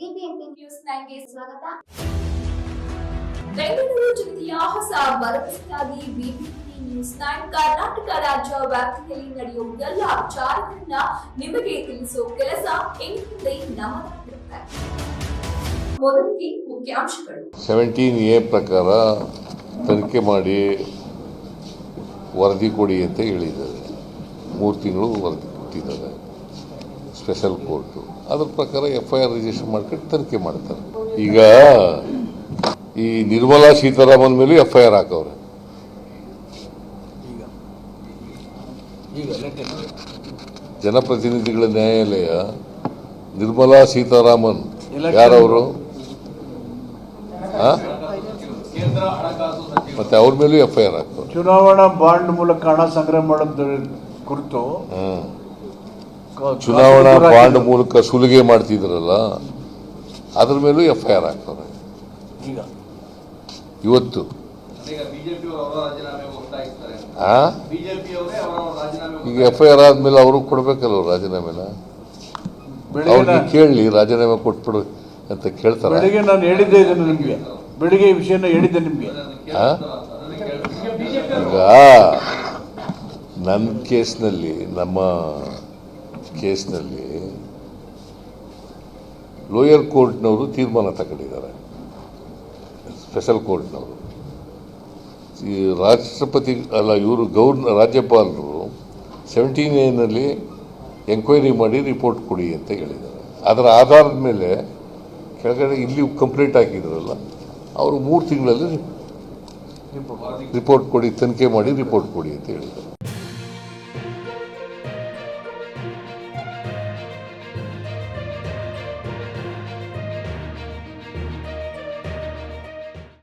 BBMP news ನೈನ್ಗೆ ಸ್ವಾಗತ. ಬೆಂಗಳೂರು ಜಿಲ್ಲೆಯ ಹೊಸ ಭರವಸೆಯಾಗಿ ಬಿಬಿಎಂಪಿ ನ್ಯೂಸ್ ನೈನ್ ಕರ್ನಾಟಕ ರಾಜ್ಯ ವ್ಯಾಪ್ತಿಯಲ್ಲಿ ನಡೆಯುವ ಎಲ್ಲ ವಿಚಾರಗಳನ್ನ ನಿಮಗೆ ತಿಳಿಸೋ ಕೆಲಸ ಇನ್ಮುಂದೆ ನಮ್ಮದಾಗಿರುತ್ತೆ ಮೊದಲಿಗೆ ಮುಖ್ಯಾಂಶಗಳು. ಸೆವೆಂಟೀನ್ ಎ ಪ್ರಕಾರ ತನಿಖೆ ಮಾಡಿ ವರದಿ ಕೊಡಿ ಅಂತ ಹೇಳಿದ್ದಾರೆ. ಮೂರು ತಿಂಗಳು ವರದಿ ಕೊಟ್ಟಿದ್ದಾರೆ. ಸ್ಪೆಷಲ್ ಕೋರ್ಟು ಅದ್ರ ಪ್ರಕಾರ ಎಫ್ ಐ ಆರ್ ರಿಜಿಸ್ಟರ್ ಮಾಡ್ಕೊಂಡು ತನಿಖೆ ಮಾಡ್ತಾರೆ. ಈಗ ಈ ನಿರ್ಮಲಾ ಸೀತಾರಾಮನ್ ಮೇಲೆ ಎಫ್ ಐ ಆರ್ ಹಾಕವ್ರೆ. ಜನಪ್ರತಿನಿಧಿಗಳ ನ್ಯಾಯಾಲಯ ನಿರ್ಮಲಾ ಸೀತಾರಾಮನ್ ಯಾರವರು? ಆ? ಮತ್ತೆ ಅವ್ರ ಮೇಲೂ ಎಫ್ ಐ ಆರ್ ಹಾಕ್ತಾರೆ ಚುನಾವಣಾ ಬಾಂಡ್ ಮೂಲಕ ಹಣ ಸಂಗ್ರಹ ಮಾಡೋದ್ರ ಕುರಿತು ಚುನಾವಣಾ ಬಾಂಡ್ ಮೂಲಕ ಸುಲಿಗೆ ಮಾಡ್ತಿದ್ರಲ್ಲ ಅದ್ರ ಮೇಲೂ ಎಫ್ ಐ ಆರ್ ಈಗ? ಇವತ್ತು. ಈಗ ಬಿಜೆಪಿ ಅವರು ರಾಜೀನಾಮೆ ಹೋಗ್ತಾ ಇರ್ತಾರೆ ಆ ಬಿಜೆಪಿ ಅವರೇ ಅವರ ರಾಜೀನಾಮೆ ಈಗ ಎಫ್ ಐ ಆರ್ ಆದ್ಮೇಲೆ ಅವರು ಕೊಡ್ಬೇಕಲ್ಲ ರಾಜೀನಾಮೆನ ಅವ್ರಿಗೆ ಕೇಳಿ ಕೇಳಲಿ ರಾಜೀನಾಮೆ ಕೊಟ್ಬಿಡು ಅಂತ ಕೇಳ್ತಾರೆ? ಬೆಳಿಗ್ಗೆ ನಾನು ಹೇಳಿದ್ದೆ ಇದನ್ನು ನಿಮಗೆ. ಬೆಳಿಗ್ಗೆ ಈ ವಿಷಯನ ಹೇಳಿದ್ದೆ ನಿಮಗೆ. ಆ? ಈಗ ನನ್ನ ಕೇಸ್ನಲ್ಲಿ ನಮ್ಮ ಕೇಸ್ನಲ್ಲಿ ಲೋಯರ್ ಕೋರ್ಟ್ನವರು ತೀರ್ಮಾನ ತಗೊಂಡಿದ್ದಾರೆ. ಸ್ಪೆಷಲ್ ಕೋರ್ಟ್ನವರು. ಈ ರಾಷ್ಟ್ರಪತಿ, ಅಲ್ಲ, ಇವರು ಗೌರ್ನ ರಾಜ್ಯಪಾಲರು ಸೆವೆಂಟೀನ್ ನೈನಲ್ಲಿ ಎಂಕ್ವೈರಿ ಮಾಡಿ ರಿಪೋರ್ಟ್ ಕೊಡಿ ಅಂತ ಹೇಳಿದ್ದಾರೆ. ಅದರ ಆಧಾರದ ಮೇಲೆ ಕೆಳಗಡೆ ಇಲ್ಲಿ ಕಂಪ್ಲೇಂಟ್ ಹಾಕಿದ್ರಲ್ಲ, ಅವರು ಮೂರು ತಿಂಗಳಲ್ಲಿ ರಿಪೋರ್ಟ್ ಕೊಡಿ, ತನಿಖೆ ಮಾಡಿ ರಿಪೋರ್ಟ್ ಕೊಡಿ ಅಂತ ಹೇಳಿದ್ದಾರೆ.